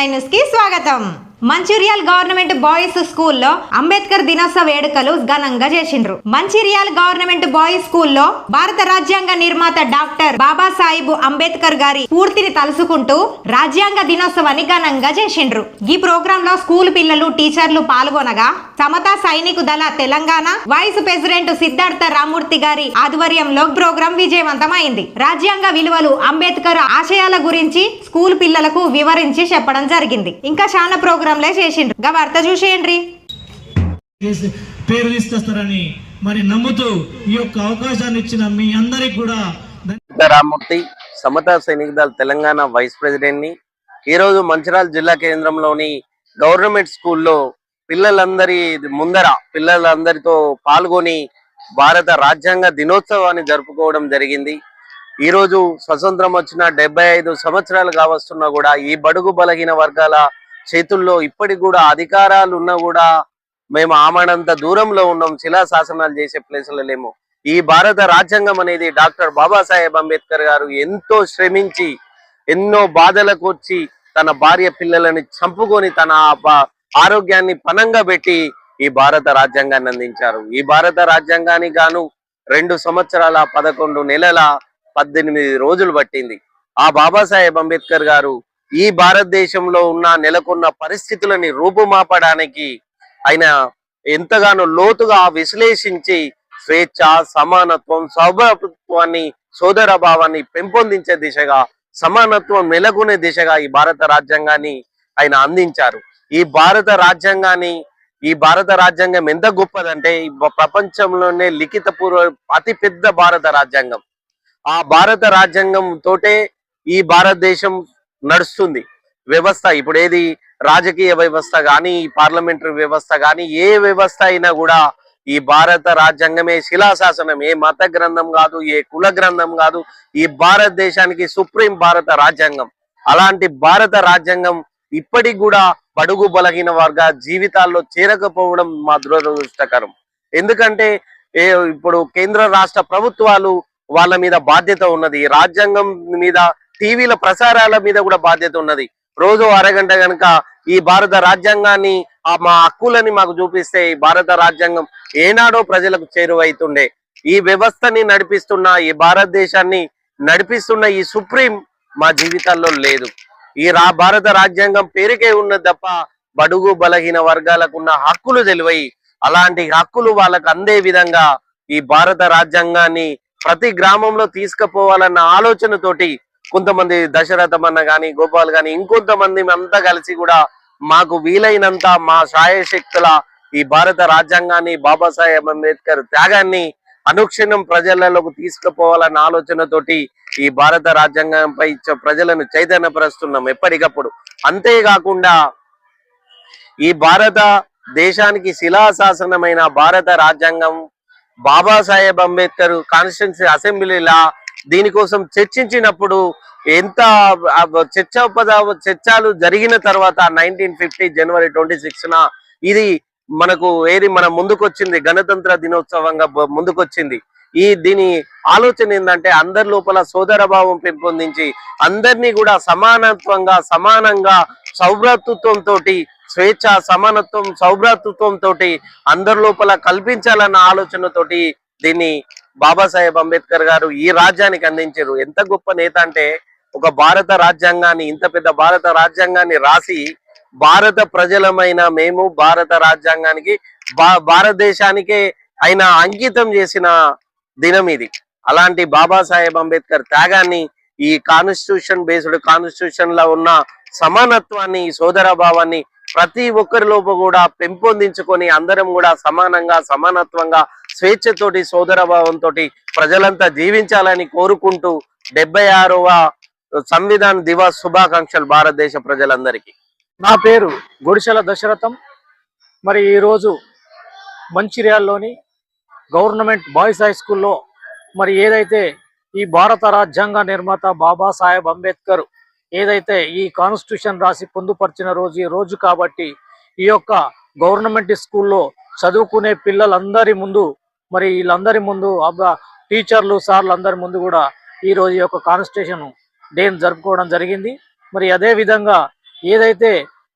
Nine న్యూస్కి స్వాగతం. Mancherial government boys స్కూల్లో అంబేద్కర్ దినోత్సవ వేడుకలు ఘనంగా చేసిండ్రు. మంచిర్యాల్ గవర్నమెంట్ బాయ్స్ స్కూల్లో భారత రాజ్యాంగ నిర్మాత డాక్టర్ బాబాసాహెబ్ అంబేద్కర్ గారి పూర్తిని తలుసుకుంటూ రాజ్యాంగ దినోత్సవాన్ని ఘనంగా చేసిండ్రు. ఈ ప్రోగ్రామ్లో స్కూల్ పిల్లలు టీచర్లు పాల్గొనగా సమతా సైనికు దళ తెలంగాణ వైస్ ప్రెసిడెంట్ సిద్ధార్థ రామూర్తి గారి ఆధ్వర్యంలో ప్రోగ్రాం విజయవంతమైంది. రాజ్యాంగ విలువలు అంబేద్కర్ ఆశయాల గురించి స్కూల్ పిల్లలకు వివరించి చెప్పడం జరిగింది. ఇంకా చాలా ప్రోగ్రాంలే చేసిండ్రు. గా వార్త చూసేయండి. చేసి పేరు తీసుకొస్తారని మరి నమ్ముతూ ఈ యొక్క అవకాశాన్ని ఇచ్చిన మీ అందరికి కూడా రామూర్తి సమతా సైనిక దళ తెలంగాణ వైస్ ప్రెసిడెంట్ని ఈ రోజు మంచిర్యాల జిల్లా కేంద్రంలోని గవర్నమెంట్ స్కూల్లో పిల్లలందరి ముందర పిల్లలందరితో పాల్గొని భారత రాజ్యాంగ దినోత్సవాన్ని జరుపుకోవడం జరిగింది. ఈ రోజు స్వతంత్రం వచ్చిన డెబ్బై ఐదు సంవత్సరాలు కావస్తున్నా కూడా ఈ బడుగు బలహీన వర్గాల చేతుల్లో ఇప్పటికి కూడా అధికారాలు ఉన్నా కూడా మేము ఆమడంత దూరంలో ఉన్నాం శిలా శాసనాలు చేసే ప్లేసులు లేము. ఈ భారత రాజ్యాంగం అనేది డాక్టర్ బాబాసాహెబ్ అంబేద్కర్ గారు ఎంతో శ్రమించి ఎన్నో బాధలకు వచ్చి తన భార్య పిల్లలని చంపుకొని తన ఆ ఆరోగ్యాన్ని పనంగా పెట్టి ఈ భారత రాజ్యాంగాన్ని అందించారు. ఈ భారత రాజ్యాంగానికి గాను రెండు సంవత్సరాల పదకొండు నెలల పద్దెనిమిది రోజులు పట్టింది. ఆ బాబాసాహెబ్ అంబేద్కర్ గారు ఈ భారతదేశంలో ఉన్న నెలకొన్న పరిస్థితులని రూపుమాపడానికి ఆయన ఎంతగానో లోతుగా విశ్లేషించి స్వేచ్ఛ సమానత్వం సౌభత్వాన్ని సోదర భావాన్ని పెంపొందించే దిశగా సమానత్వం నెలకొనే దిశగా ఈ భారత రాజ్యాంగాన్ని ఆయన అందించారు. ఈ భారత రాజ్యాంగాన్ని ఈ భారత రాజ్యాంగం ఎంత గొప్పదంటే ప్రపంచంలోనే లిఖిత పూర్వ అతి పెద్ద భారత రాజ్యాంగం. ఆ భారత రాజ్యాంగం తోటే ఈ భారతదేశం నడుస్తుంది. వ్యవస్థ ఇప్పుడు ఏది రాజకీయ వ్యవస్థ కానీ పార్లమెంటరీ వ్యవస్థ కానీ ఏ వ్యవస్థ అయినా కూడా ఈ భారత రాజ్యాంగమే శిలాశాసనం. ఏ మత గ్రంథం కాదు ఏ కుల గ్రంథం కాదు ఈ భారతదేశానికి సుప్రీం భారత రాజ్యాంగం. అలాంటి భారత రాజ్యాంగం ఇప్పటికి కూడా బడుగు బలహీన వర్గ జీవితాల్లో చేరకపోవడం మా దురదృష్టకరం. ఎందుకంటే ఏ ఇప్పుడు కేంద్ర రాష్ట్ర ప్రభుత్వాలు వాళ్ళ మీద బాధ్యత ఉన్నది. ఈ రాజ్యాంగం మీద టీవీల ప్రసారాల మీద కూడా బాధ్యత ఉన్నది. రోజు అరగంట గనక ఈ భారత రాజ్యాంగాన్ని మా హక్కులని మాకు చూపిస్తే ఈ భారత రాజ్యాంగం ఏనాడో ప్రజలకు చేరువైతుండే. ఈ వ్యవస్థని నడిపిస్తున్న ఈ భారతదేశాన్ని నడిపిస్తున్న ఈ సుప్రీం మా జీవితాల్లో లేదు. ఈ రా భారత రాజ్యాంగం పేరుకే ఉన్నది తప్ప బడుగు బలహీన వర్గాలకు ఉన్న హక్కులు తెలివై అలాంటి హక్కులు వాళ్ళకు అందే విధంగా ఈ భారత రాజ్యాంగాన్ని ప్రతి గ్రామంలో తీసుకుపోవాలన్న ఆలోచనతోటి కొంతమంది దశరథం అన్న గాని గోపాల్ గాని ఇంకొంతమంది అంతా కలిసి కూడా మాకు వీలైనంత మా సాయశక్తుల ఈ భారత రాజ్యాంగాన్ని బాబాసాహెబ్ అంబేద్కర్ త్యాగాన్ని అనుక్షణం ప్రజలలోకి తీసుకుపోవాలన్న ఆలోచనతోటి ఈ భారత రాజ్యాంగంపై ప్రజలను చైతన్యపరుస్తున్నాం ఎప్పటికప్పుడు. అంతేకాకుండా ఈ భారత దేశానికి శిలాశాసనమైన భారత రాజ్యాంగం బాబాసాహెబ్ అంబేద్కర్ కాన్స్టిట్యున్సీ అసెంబ్లీలా దీనికోసం చర్చించినప్పుడు ఎంత ఆ చర్చోపద చర్చలు జరిగిన తర్వాత నైన్టీన్ ఫిఫ్టీ జనవరి ట్వంటీ సిక్స్ ఇది మనకు ఏది మన ముందుకొచ్చింది గణతంత్ర దినోత్సవంగా ముందుకొచ్చింది. ఈ దీని ఆలోచన ఏంటంటే అందరి లోపల సోదర భావం పెంపొందించి అందరినీ కూడా సమానత్వంగా సమానంగా సౌభ్రాతృత్వంతో స్వేచ్ఛ సమానత్వం సౌభ్రాతృత్వం తోటి అందరి లోపల కల్పించాలన్న ఆలోచనతోటి దీన్ని బాబాసాహెబ్ అంబేద్కర్ గారు ఈ రాజ్యానికి అందించారు. ఎంత గొప్ప నేత అంటే ఒక భారత రాజ్యాంగాన్ని ఇంత పెద్ద భారత రాజ్యాంగాన్ని రాసి భారత ప్రజలమైన మేము భారత రాజ్యాంగానికి భారతదేశానికే ఆయన అంకితం చేసిన దినం ఇది. అలాంటి బాబాసాహెబ్ అంబేద్కర్ త్యాగాన్ని ఈ కాన్స్టిట్యూషన్ బేస్డ్ కాన్స్టిట్యూషన్లో ఉన్న సమానత్వాన్ని సోదర భావాన్ని ప్రతి ఒక్కరి లోపు కూడా పెంపొందించుకొని అందరం కూడా సమానంగా సమానత్వంగా స్వేచ్ఛతోటి సోదరభావంతో ప్రజలంతా జీవించాలని కోరుకుంటూ డెబ్బై ఆరవ సంవిధాన్ దివస్ శుభాకాంక్షలు భారతదేశ ప్రజలందరికీ. నా పేరు గుడిసెల దశరథం. మరి ఈరోజు మంచిర్యాల్లోని గవర్నమెంట్ బాయ్స్ హై స్కూల్లో మరి ఏదైతే ఈ భారత రాజ్యాంగ నిర్మాత బాబాసాహెబ్ అంబేద్కర్ ఏదైతే ఈ కాన్స్టిట్యూషన్ రాసి పొందుపరిచిన రోజు ఈ రోజు కాబట్టి ఈ యొక్క గవర్నమెంట్ స్కూల్లో చదువుకునే పిల్లలందరి ముందు మరి వీళ్ళందరి ముందు టీచర్లు సార్లు అందరి ముందు కూడా ఈ రోజు ఈ యొక్క కాన్స్టిట్యూషన్ డేని జరుపుకోవడం జరిగింది. మరి అదే విధంగా ఏదైతే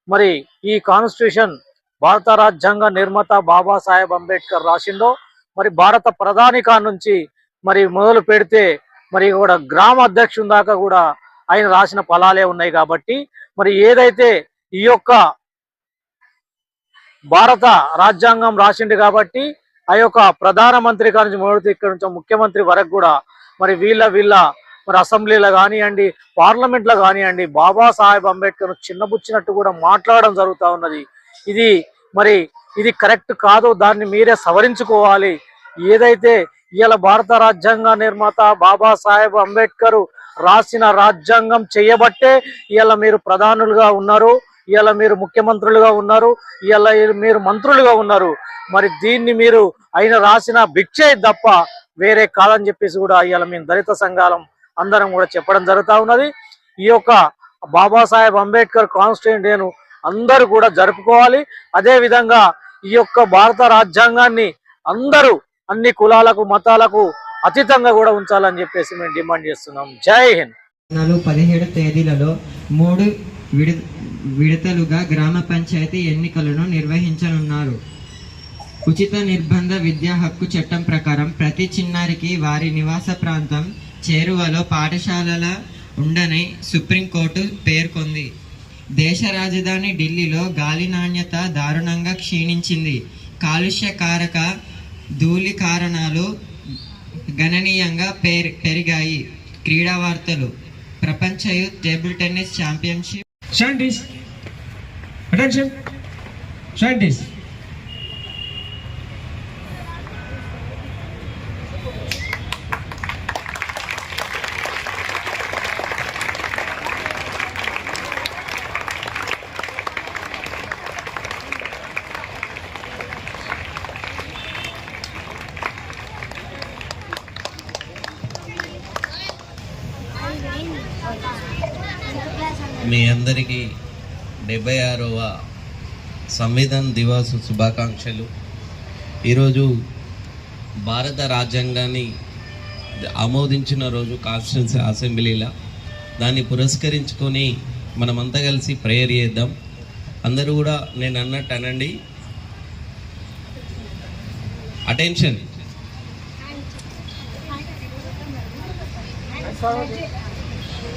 మరి ఈ కాన్స్టిట్యూషన్ భారత రాజ్యాంగ నిర్మాత బాబాసాహెబ్ అంబేద్కర్ రాసిండో మరి భారత ప్రధాని నుంచి మరి మొదలు పెడితే మరి కూడా గ్రామ అధ్యక్షుని దాకా కూడా ఆయన రాసిన ఫలాలే ఉన్నాయి కాబట్టి మరి ఏదైతే ఈ యొక్క భారత రాజ్యాంగం రాసిండు కాబట్టి ఆ యొక్క ప్రధానమంత్రి కాడి నుంచి ఇక్కడ నుంచి ముఖ్యమంత్రి వరకు కూడా మరి వీళ్ళ వీళ్ళ మరి అసెంబ్లీలో కానివ్వండి పార్లమెంట్లో కానివ్వండి బాబాసాహెబ్ అంబేద్కర్ చిన్నబుచ్చినట్టు కూడా మాట్లాడడం జరుగుతూ ఉన్నది. ఇది మరి ఇది కరెక్ట్ కాదు దాన్ని మీరే సవరించుకోవాలి. ఏదైతే ఇవాళ భారత రాజ్యాంగ నిర్మాత బాబాసాహెబ్ అంబేద్కర్ రాసిన రాజ్యాంగం చేయబట్టే ఇలా మీరు ప్రధానులుగా ఉన్నారు ఇలా మీరు ముఖ్యమంత్రులుగా ఉన్నారు ఇలా మీరు మంత్రులుగా ఉన్నారు. మరి దీన్ని మీరు ఆయన రాసిన భిక్షే తప్ప వేరే కాదని చెప్పేసి కూడా ఇవాళ మేము దళిత సంఘాలం అందరం కూడా చెప్పడం జరుగుతూ ఉన్నది. ఈ యొక్క బాబాసాహెబ్ అంబేద్కర్ కాన్స్టిట్యూంట్ నేను అందరూ కూడా జరుపుకోవాలి. అదేవిధంగా ఈ యొక్క భారత రాజ్యాంగాన్ని అందరూ అన్ని కులాలకు మతాలకు అతీతంగా కూడా ఉంచాలని చెప్పేసి మేము డిమాండ్ చేస్తున్నాం. జై హింద్. పదిహేడు తేదీలలో మూడు విడు విడతలుగా గ్రామ పంచాయతీ ఎన్నికలను నిర్వహించనున్నారు. ఉచిత నిర్బంధ విద్యా హక్కు చట్టం ప్రకారం ప్రతి చిన్నారికి వారి నివాస ప్రాంతం చేరువలో పాఠశాలల ఉండని సుప్రీంకోర్టు పేర్కొంది. దేశ రాజధాని ఢిల్లీలో గాలి నాణ్యత దారుణంగా క్షీణించింది. కాలుష్య కారక ధూళి కారణాలు గణనీయంగా పేరు పెరిగాయి. క్రీడా వార్తలు ప్రపంచ youth table tennis championship. Scientists, attention. మీ అందరికీ డెబ్బై ఆరవ సంవిధాన్ దివాస్ శుభాకాంక్షలు. ఈరోజు భారత రాజ్యాంగాన్ని ఆమోదించిన రోజు కాన్స్టిట్యున్సీ అసెంబ్లీలో దాన్ని పురస్కరించుకొని మనమంతా కలిసి ప్రేయర్ చేద్దాం. అందరూ కూడా నేను అన్నట్టు అనండి. అటెన్షన్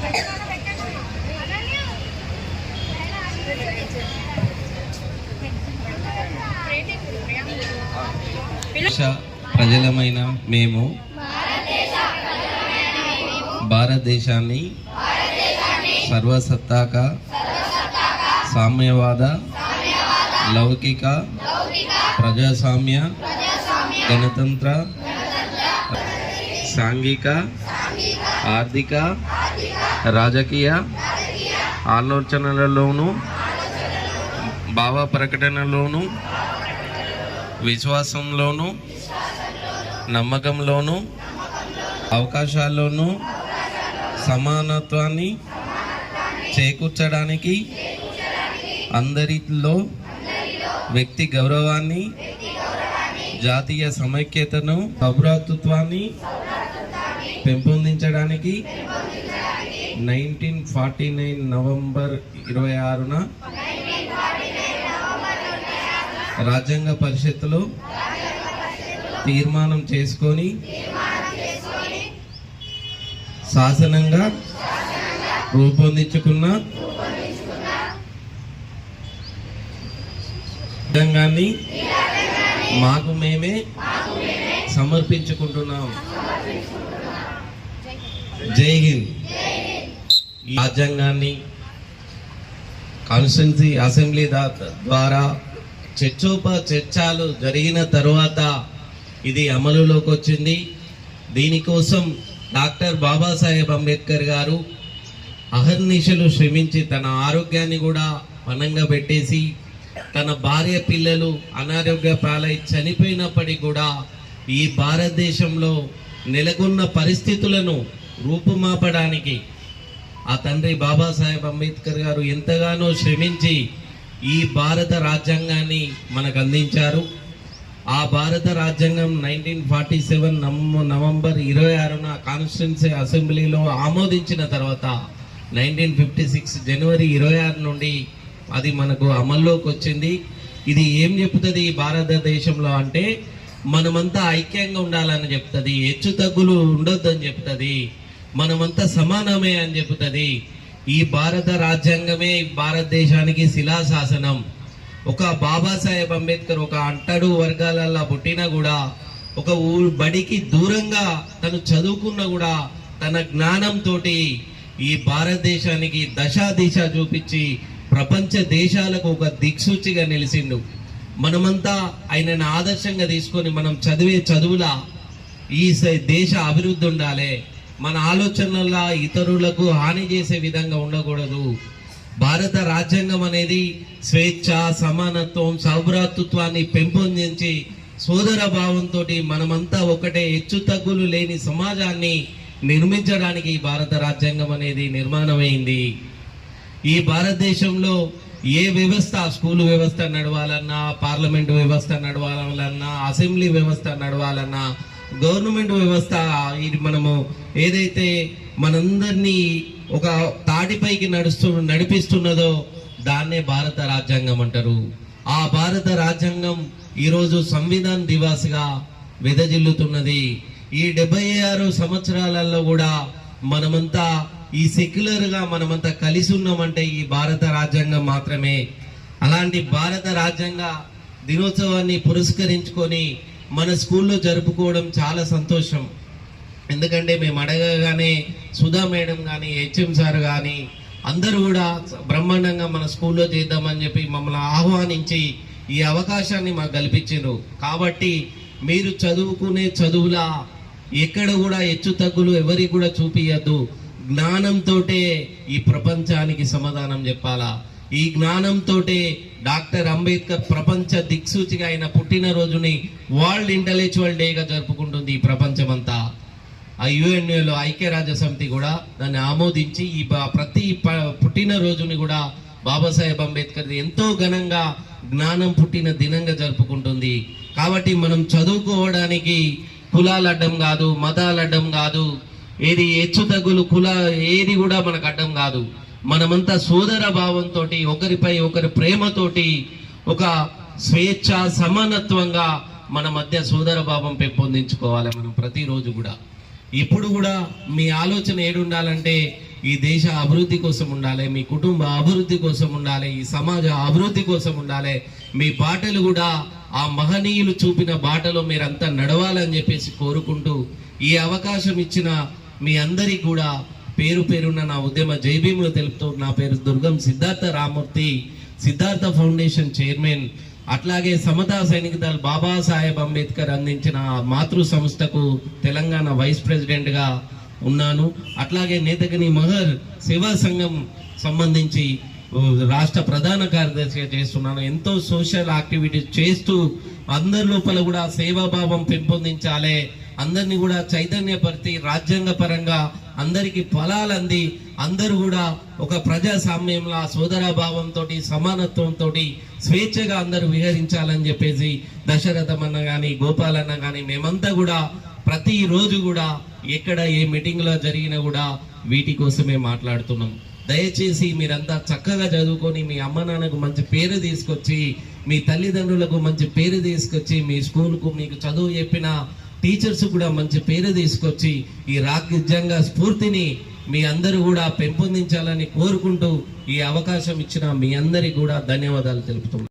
దేశ ప్రజలమైన మేము భారతదేశాన్ని సర్వసత్తాక సామ్యవాద లౌకిక ప్రజాస్వామ్య గణతంత్ర సాంఘిక ఆర్థిక రాజకీయ ఆలోచనలలోనూ భావ ప్రకటనలోనూ విశ్వాసంలోనూ నమ్మకంలోనూ అవకాశాల్లోనూ సమానత్వాన్ని చేకూర్చడానికి అందరిలో వ్యక్తి గౌరవాన్ని జాతీయ సమైక్యతను సౌభ్రాతృత్వాన్ని పెంపొందించడానికి నైన్టీన్ ఫార్టీ నైన్ నవంబర్ ఇరవై ఆరున రాజ్యాంగ పరిషత్తులో తీర్మానం చేసుకొని శాసనంగా రూపొందించుకున్న రాజ్యాంగాన్ని మాకు మేమే సమర్పించుకుంటున్నాం. జై హింద్. రాజ్యాంగాన్ని కాన్స్టిట్యున్సీ అసెంబ్లీ దా- ద్వారా చర్చోప చర్చలు జరిగిన తర్వాత ఇది అమలులోకి వచ్చింది. దీనికోసం డాక్టర్ బాబాసాహెబ్ అంబేద్కర్ గారు అహర్నిశలు శ్రమించి తన ఆరోగ్యాన్ని కూడా పనంగా పెట్టేసి తన భార్య పిల్లలు అనారోగ్య పాలై చనిపోయినప్పటికీ కూడా ఈ భారతదేశంలో నెలకొన్న పరిస్థితులను రూపుమాపడానికి ఆ తండ్రి బాబాసాహెబ్ అంబేద్కర్ గారు ఎంతగానో శ్రమించి ఈ భారత రాజ్యాంగాన్ని మనకు అందించారు. ఆ భారత రాజ్యాంగం నైన్టీన్ ఫార్టీ సెవెన్ నవంబర్ ఇరవై ఆరున కాన్స్టిట్యున్సీ అసెంబ్లీలో ఆమోదించిన తర్వాత నైన్టీన్ ఫిఫ్టీ సిక్స్ జనవరి ఇరవై ఆరు నుండి అది మనకు అమల్లోకి వచ్చింది. ఇది ఏం చెప్తుంది భారతదేశంలో అంటే మనమంతా ఐక్యంగా ఉండాలని చెప్తుంది హెచ్చు తగ్గులు ఉండొద్దని చెప్తుంది మనమంతా సమానమే అని చెప్తుంది. ఈ భారత రాజ్యాంగమే భారతదేశానికి శిలాశాసనం. ఒక బాబాసాహెబ్ అంబేద్కర్ ఒక అంటడు వర్గాలలో పుట్టినా కూడా ఒక ఊ- బడికి దూరంగా తను చదువుకున్నా కూడా తన జ్ఞానంతో ఈ భారతదేశానికి దశా దిశ చూపించి ప్రపంచ దేశాలకు ఒక దిక్సూచిగా నిలిచిండు. మనమంతా ఆయనను ఆదర్శంగా తీసుకొని మనం చదివే చదువులా ఈ దేశ అభివృద్ధి ఉండాలి. మన ఆలోచనల ఇతరులకు హాని చేసే విధంగా ఉండకూడదు. భారత రాజ్యాంగం అనేది స్వేచ్ఛ సమానత్వం సౌభ్రాతృత్వాన్ని పెంపొందించి సోదర భావంతో మనమంతా ఒకటే హెచ్చు తగ్గులు లేని సమాజాన్ని నిర్మించడానికి భారత రాజ్యాంగం అనేది నిర్మాణమైంది. ఈ భారతదేశంలో ఏ వ్యవస్థ స్కూల్ వ్యవస్థ నడవాలన్నా పార్లమెంట్ వ్యవస్థ నడవాలన్నా అసెంబ్లీ వ్యవస్థ నడవాలన్నా గవర్నమెంట్ వ్యవస్థ ఇది మనము ఏదైతే మనందరినీ ఒక తాటిపైకి నడుస్తు నడిపిస్తున్నదో దాన్నే భారత రాజ్యాంగం అంటారు. ఆ భారత రాజ్యాంగం ఈరోజు సంవిధాన్ దివాస్గా వెదజిల్లుతున్నది. ఈ డెబ్బై ఆరు సంవత్సరాలలో కూడా మనమంతా ఈ సెక్యులర్గా మనమంతా కలిసి ఉన్నామంటే ఈ భారత రాజ్యాంగం మాత్రమే. అలాంటి భారత రాజ్యాంగ దినోత్సవాన్ని పురస్కరించుకొని మన స్కూల్లో జరుపుకోవడం చాలా సంతోషం. ఎందుకంటే మేము అడగగానే సుధా మేడం కానీ హెచ్ఎం సార్ కానీ అందరూ కూడా బ్రహ్మాండంగా మన స్కూల్లో చేద్దామని చెప్పి మమ్మల్ని ఆహ్వానించి ఈ అవకాశాన్ని మాకు కల్పించారు కాబట్టి మీరు చదువుకునే చదువులా ఎక్కడ కూడా హెచ్చు తగ్గులు ఎవరికి కూడా చూపియద్దు. జ్ఞానంతోటే ఈ ప్రపంచానికి సమాధానం చెప్పాలా? ఈ జ్ఞానంతో డాక్టర్ అంబేద్కర్ ప్రపంచ దిక్సూచిగా ఆయన పుట్టినరోజుని వరల్డ్ ఇంటలెక్చువల్ డేగా జరుపుకుంటుంది ఈ ప్రపంచమంతా. ఆ యుఎన్ఏలో ఐక్యరాజ్య సమితి కూడా దాన్ని ఆమోదించి ఈ ప్రతి పుట్టినరోజుని కూడా బాబాసాహెబ్ అంబేద్కర్ ఎంతో ఘనంగా జ్ఞానం పుట్టిన దినంగా జరుపుకుంటుంది. కాబట్టి మనం చదువుకోవడానికి కులాలు అడ్డం కాదు మతాలు అడ్డం కాదు ఏది హెచ్చు తగ్గులు కుల ఏది కూడా మనకు అడ్డం కాదు. మనమంతా సోదర భావంతో ఒకరిపై ఒకరి ప్రేమతోటి ఒక స్వేచ్ఛ సమానత్వంగా మన మధ్య సోదర భావం పెంపొందించుకోవాలి మనం ప్రతిరోజు కూడా. ఇప్పుడు కూడా మీ ఆలోచన ఏడుండాలంటే ఈ దేశ అభివృద్ధి కోసం ఉండాలి మీ కుటుంబ అభివృద్ధి కోసం ఉండాలి ఈ సమాజ అభివృద్ధి కోసం ఉండాలి. మీ బాటలు కూడా ఆ మహనీయులు చూపిన బాటలో మీరంతా నడవాలని చెప్పేసి కోరుకుంటూ ఈ అవకాశం ఇచ్చిన మీ అందరికీ కూడా పేరు పేరున్న నా ఉద్యమ జైభీములు తెలుపుతూ నా పేరు దుర్గం సిద్ధార్థ రామూర్తి సిద్ధార్థ ఫౌండేషన్ చైర్మన్ అట్లాగే సమతా సైనిక దళ బాబాసాహెబ్ అంబేద్కర్ అందించిన మాతృ సంస్థకు తెలంగాణ వైస్ ప్రెసిడెంట్గా ఉన్నాను. అట్లాగే నేతగిని మహర్ సేవా సంఘం సంబంధించి రాష్ట్ర ప్రధాన కార్యదర్శిగా చేస్తున్నాను. ఎంతో సోషల్ యాక్టివిటీస్ చేస్తూ అందరి లోపల కూడా సేవాభావం పెంపొందించాలి. అందరినీ కూడా చైతన్యపరిచి రాజ్యాంగ పరంగా అందరికి ఫలాలు అంది. అందరూ కూడా ఒక ప్రజాస్వామ్యంలో సోదరాభావంతో సమానత్వంతో స్వేచ్ఛగా అందరూ విహరించాలని చెప్పేసి దశరథం అన్న కానీ గోపాలన్న కానీ మేమంతా కూడా ప్రతిరోజు కూడా ఎక్కడ ఏ మీటింగ్లో జరిగినా కూడా వీటి కోసమే మాట్లాడుతున్నాం. దయచేసి మీరంతా చక్కగా చదువుకొని మీ అమ్మ నాన్నకు మంచి పేరు తీసుకొచ్చి మీ తల్లిదండ్రులకు మంచి పేరు తీసుకొచ్చి మీ స్కూల్కు మీకు చదువు చెప్పిన టీచర్స్ కూడా మంచి పేరు తీసుకొచ్చి ఈ రాజ్యాంగ స్ఫూర్తిని మీ అందరూ కూడా పెంపొందించాలని కోరుకుంటూ ఈ అవకాశం ఇచ్చిన మీ అందరికి కూడా ధన్యవాదాలు తెలుపుతున్నాను.